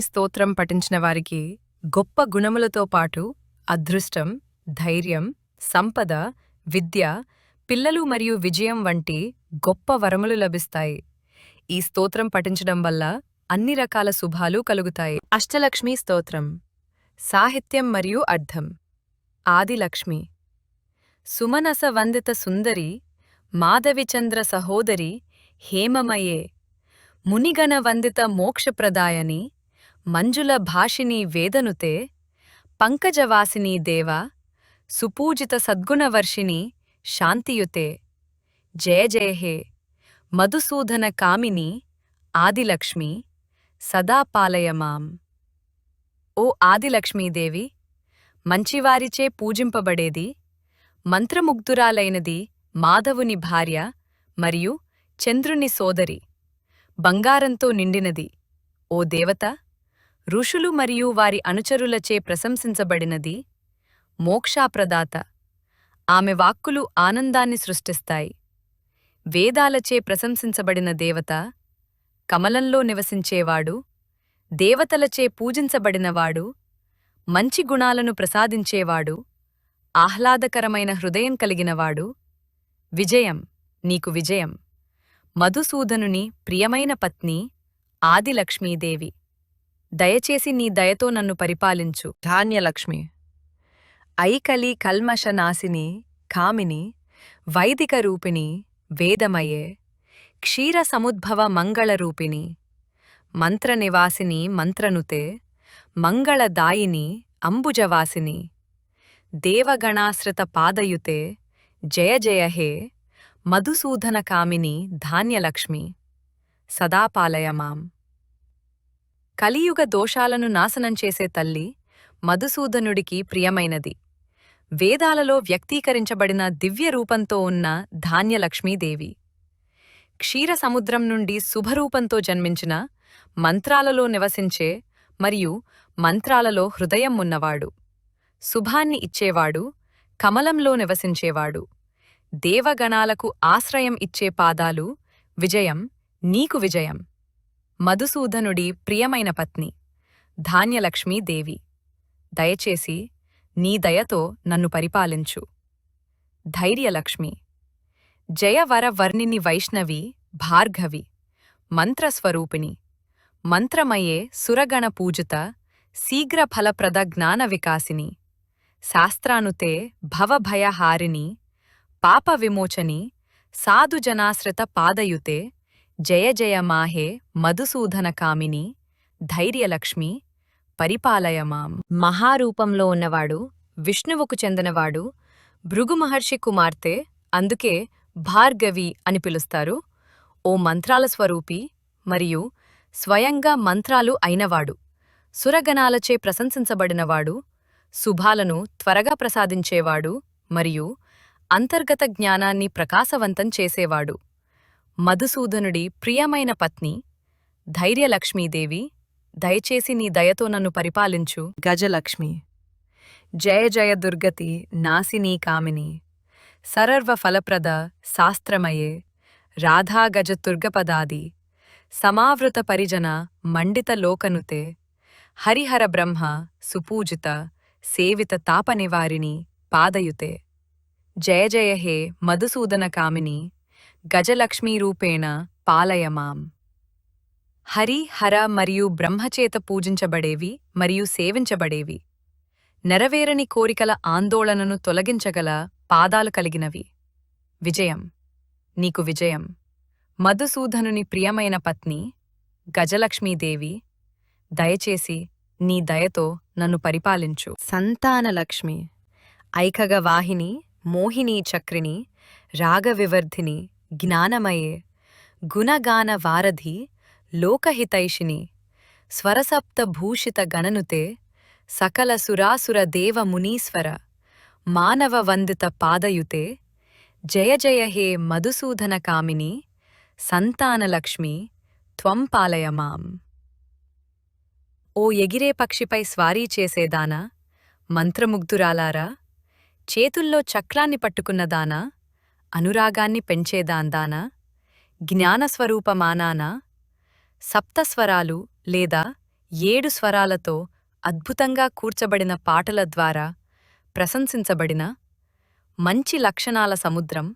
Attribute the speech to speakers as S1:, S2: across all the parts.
S1: స్తోత్రం పఠించిన వారికి గొప్ప గుణములతో పాటు అదృష్టం ధైర్యం సంపద విద్య పిల్లలు మరియు విజయం వంటి గొప్ప వరములు లభిస్తాయి. ఈ స్తోత్రం పఠించడం వల్ల అన్ని రకాల శుభాలు కలుగుతాయి. అష్టలక్ష్మి స్తోత్రం. సాహిత్యం మరియు అర్థం. ఆదిలక్ష్మి. సుమనస వందిత సుందరి మాధవిచంద్ర సహోదరి హేమమయే. మునిగణ వందిత మోక్షప్రదాయని మంజుల భాషిని వేదనుతే పంకజవాసిని దేవ సుపూజిత సద్గుణవర్షిణి శాంతియుతే. జయ జయ హే మధుసూదన కామిని ఆదిలక్ష్మి సదా పాలయ మాం ఓ ఆదిలక్ష్మీదేవి మంచివారిచే పూజింపబడేది మంత్రముగ్ధురాలైనది మాధవుని భార్య మరియు చంద్రుని సోదరి బంగారంతో నిండినది. ఓ దేవత ఋషులు మరియు వారి అనుచరులచే ప్రశంసించబడినది మోక్షాప్రదాత. ఆమె వాక్కులు ఆనందాన్ని సృష్టిస్తాయి. వేదాలచే ప్రశంసించబడిన దేవత కమలంలో నివసించేవాడు దేవతలచే పూజించబడినవాడు మంచి గుణాలను ప్రసాదించేవాడు ఆహ్లాదకరమైన హృదయం కలిగినవాడు. విజయం నీకు విజయం. మధుసూదనుని ప్రియమైన పత్ని ఆదిలక్ష్మీదేవి. దయచేసి నీ దయతో నన్ను పరిపాలించు. ధాన్యలక్ష్మి ఐకలి కల్మషనాశిని కామిని వైదిక రూపిణి వేదమయే క్షీర సముద్భవ మంగళరూపిణి మంత్రనివాసిని మంత్రనుతే మంగళదాయిని అంబుజవాసిని దేవగణాశ్రిత పాదయుతే జయ జయ హే మధుసూదన కామిని ధాన్యలక్ష్మి. సదాపాలయ మాం కలియుగ దోషాలను నాశనం చేసే తల్లి మధుసూదనుడికి ప్రియమైనది. వేదాలలో వ్యక్తీకరించబడిన దివ్య రూపంతో ఉన్న ధాన్యలక్ష్మీదేవి. క్షీరసముద్రం నుండి శుభరూపంతో జన్మించిన మంత్రాలలో నివసించే మరియు మంత్రాలలో హృదయం ఉన్నవాడు. శుభాన్ని ఇచ్చేవాడు కమలంలో నివసించేవాడు. దేవగణాలకు ఆశ్రయం ఇచ్చే పాదాలు విజయం నీకు విజయం. మధుసూదనుడి ప్రియమైన పత్ని ధాన్యలక్ష్మీదేవి దయచేసి నీ దయతో నన్ను పరిపాలించు. ధైర్యలక్ష్మి. జయవరవర్ణిని వైష్ణవి భార్గవి మంత్రస్వరూపిణి. మంత్రమయే సురగణ పూజిత శీఘ్రఫలప్రద జ్ఞాన వికాసిని శాస్త్రానుతే భవభయహారిణి పాప విమోచని సాధుజనాశ్రిత పాదయుతే జయ జయ మాహే మధుసూదన కామిని ధైర్యలక్ష్మి పరిపాలయ మాం. మహారూపంలో ఉన్నవాడు విష్ణువుకు చెందినవాడు భృగు మహర్షి కుమార్తె అందుకే భార్గవి అని పిలుస్తారు. ఓ మంత్రాల స్వరూపి మరియు స్వయంగా మంత్రాలు అయినవాడు. సురగణాలచే ప్రశంసించబడినవాడు శుభాలను త్వరగా ప్రసాదించేవాడు మరియు అంతర్గత జ్ఞానాన్ని ప్రకాశవంతం చేసేవాడు. మధుసూదనుడి ప్రియమైన పత్ని ధైర్యలక్ష్మీదేవి దయచేసి నీ దయతో నన్ను పరిపాలించు. గజలక్ష్మి జయ జయ దుర్గతి నాసినీ కామిని సరర్వ ఫలప్రద శాస్త్రమయే రాధా సమావృత పరిజన మండిత లోకనుతే హరిహర బ్రహ్మ సుపూజిత సేవిత తాపనివారిణి పాదయుతే. జయ జయ హే మధుసూదన కామిని. గజలక్ష్మీరూపేణ పాలయమాం. హరి హర మరియు బ్రహ్మచేత పూజించబడేవి మరియు సేవించబడేవి. నెరవేరని కోరికల ఆందోళనను తొలగించగల పాదాలు కలిగినవి. విజయం. నీకు విజయం. మధుసూదనుని ప్రియమైన పత్ని గజలక్ష్మీదేవి దయచేసి నీ దయతో నన్ను పరిపాలించు. సంతానలక్ష్మి ఐకగ వాహిని మోహినీ చక్రిని రాగవివర్ధిని జ్ఞానమయే. గుణగాన వారధి లోకహితైషిని. స్వరసప్తభూషిత గణనుతే సకల సురాసుర దేవ మునీశ్వర మానవ వందిత పాదయుతే. జయ జయ హే మధుసూదన కామిని సంతానలక్ష్మి త్వం పాలయ మాం. ఓ ఎగిరే పక్షిపై స్వారీ చేసేదానా మంత్రముగ్ధురాలారా? చేతుల్లో చక్రాన్ని పట్టుకున్నదానా అనురాగాన్ని పెంచేదాందానా జ్ఞానస్వరూపమానానా సప్తస్వరాలు లేదా ఏడు స్వరాలతో అద్భుతంగా కూర్చబడిన పాటల ద్వారా ప్రశంసించబడిన మంచి లక్షణాల సముద్రం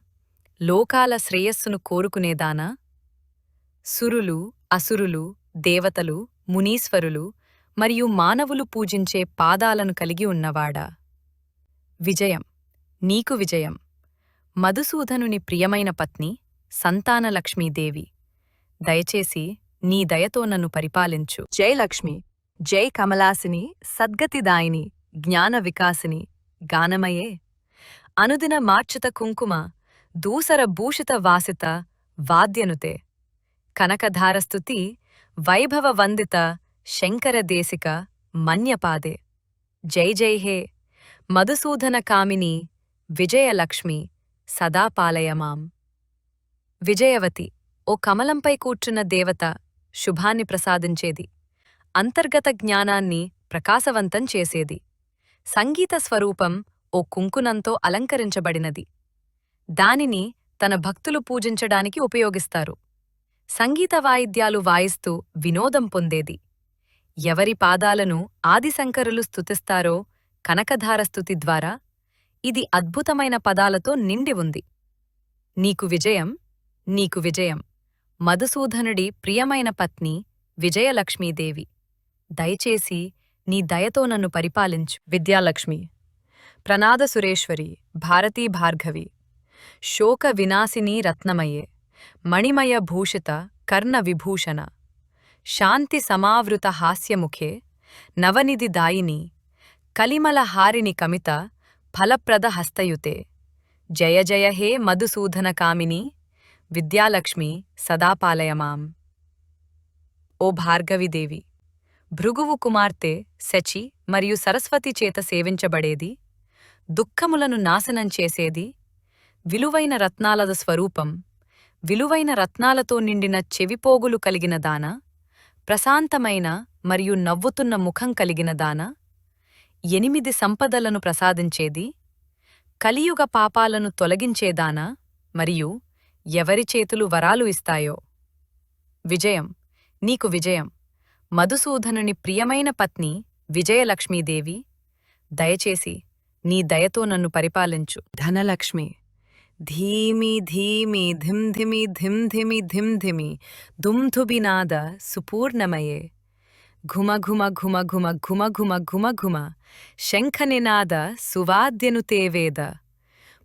S1: లోకాల శ్రేయస్సును కోరుకునేదానా సురులు అసురులు దేవతలు మునీశ్వరులు మరియు మానవులు పూజించే పాదాలను కలిగి ఉన్నవాడా? విజయం. నీకు విజయం. మధుసూదనుని ప్రియమైన పత్ని సంతానలక్ష్మీదేవి దయచేసి నీ దయతో నన్ను పరిపాలించు. జై లక్ష్మి జై కమలాసిని సద్గతిదాయిని జ్ఞాన వికాసిని గానమయే. అనుదిన మార్చిత కుంకుమ దూసర భూషిత వాసిత వాద్యనుతే. కనకధారస్తుతి వైభవ వందిత శంకరదేశిక మన్యపాదే. జై జై హే మధుసూదన కామిని విజయలక్ష్మి సదా పాలయమాం విజయవతి ఓ కమలంపై కూర్చున్న దేవత శుభాన్ని ప్రసాదించేది. అంతర్గత జ్ఞానాన్ని ప్రకాశవంతం చేసేది. సంగీత స్వరూపం ఓ కుంకునంతో అలంకరించబడినది. దానిని తన భక్తులు పూజించడానికి ఉపయోగిస్తారు. సంగీత వాయిద్యాలు వాయిస్తూ వినోదం పొందేది. ఎవరి పాదాలను ఆదిశంకరులు స్తుతిస్తారో కనకధార స్థుతి ద్వారా ఇది అద్భుతమైన పదాలతో నిండి ఉంది. నీకు విజయం నీకు విజయం. మధుసూదనుడి ప్రియమైన పత్ని విజయలక్ష్మీదేవి. దయచేసి నీ దయతో నన్ను పరిపాలించు. విద్యాలక్ష్మి. ప్రనాద సురేశ్వరి భారతీ భార్గవి. శోక వినాశిని రత్నమయే. మణిమయ భూషిత కర్ణ విభూషణ. శాంతి సమావృత హాస్యముఖే. నవనిధి దాయిని. కలిమల హారిని కమిత ఫలప్రద హస్తయుతే. జయ జయ హే మధుసూధన కామిని. విద్యాలక్ష్మి సదాపాలయమాం. ఓ భార్గవిదేవి భృగువు కుమార్తె శచి మరియు సరస్వతి చేత సేవించబడేది. దుఃఖములను నాశనం చేసేది. విలువైన రత్నాలద స్వరూపం. విలువైన రత్నాలతో నిండిన చెవిపోగులు కలిగిన దాన. ప్రశాంతమైన మరియు నవ్వుతున్న ముఖం కలిగిన దాన. ఎనిమిది సంపదలను ప్రసాదించేది కలియుగ పాపాలను తొలగించేదానా మరియు ఎవరి చేతులు వరాలు ఇస్తాయో? విజయం నీకు విజయం. మధుసూదనుని ప్రియమైన పత్ని విజయలక్ష్మీదేవి దయచేసి నీ దయతో నన్ను పరిపాలించు. ధనలక్ష్మి ధీమి ధీమి ధిమ్ ధిమి ధిమ్ ధిమి ధిమ్ ధిమి దుంధుబినాద సుపూర్ణమయే. ఘుమ ఘుమ ఘుమ ఘుమ ఘుమ ఘుమ ఘుమ ఘుమ శంఖనినాద సువాద్యనుతేవేద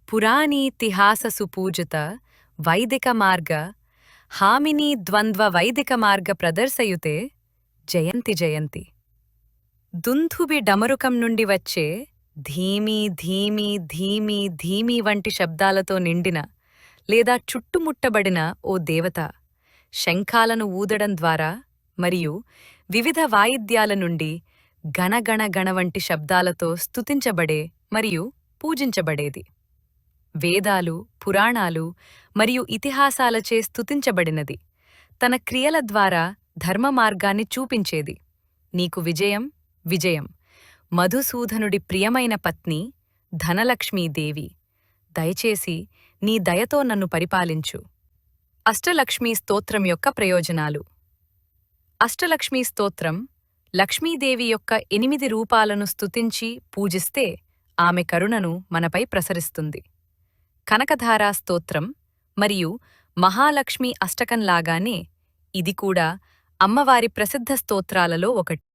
S1: పురాణీతిహాస సుపూజిత వైదిక మార్గ హామినీ ద్వంద్వ వైదిక మార్గ ప్రదర్శయుతే జయంతి జయంతి దుంధుబి డమరుకం నుండి వచ్చే ధీమీ ధీమీ ధీమీ ధీమీ వంటి శబ్దాలతో నిండిన లేదా చుట్టుముట్టబడిన ఓ దేవత శంఖాలను ఊదడం ద్వారా మరియు వివిధ వాయిద్యాల నుండి గణగణ గణ వంటి శబ్దాలతో స్తుతించబడే మరియు పూజించబడేది. వేదాలు పురాణాలు మరియు ఇతిహాసాలచే స్తుతించబడినది. తన క్రియల ద్వారా ధర్మ మార్గాన్ని చూపించేది. నీకు విజయం విజయం. మధుసూధనుడి ప్రియమైన పత్ని ధనలక్ష్మీదేవి దయచేసి నీ దయతో నన్ను పరిపాలించు. అష్టలక్ష్మీ స్తోత్రం యొక్క ప్రయోజనాలు. అష్టలక్ష్మీ స్తోత్రం లక్ష్మీదేవి యొక్క ఎనిమిది రూపాలను స్తుతించి పూజిస్తే ఆమె కరుణను మనపై ప్రసరిస్తుంది. కనకధారా స్తోత్రం మరియు మహాలక్ష్మి అష్టకంలాగానే ఇది కూడా అమ్మవారి ప్రసిద్ధ స్తోత్రాలలో ఒకటి.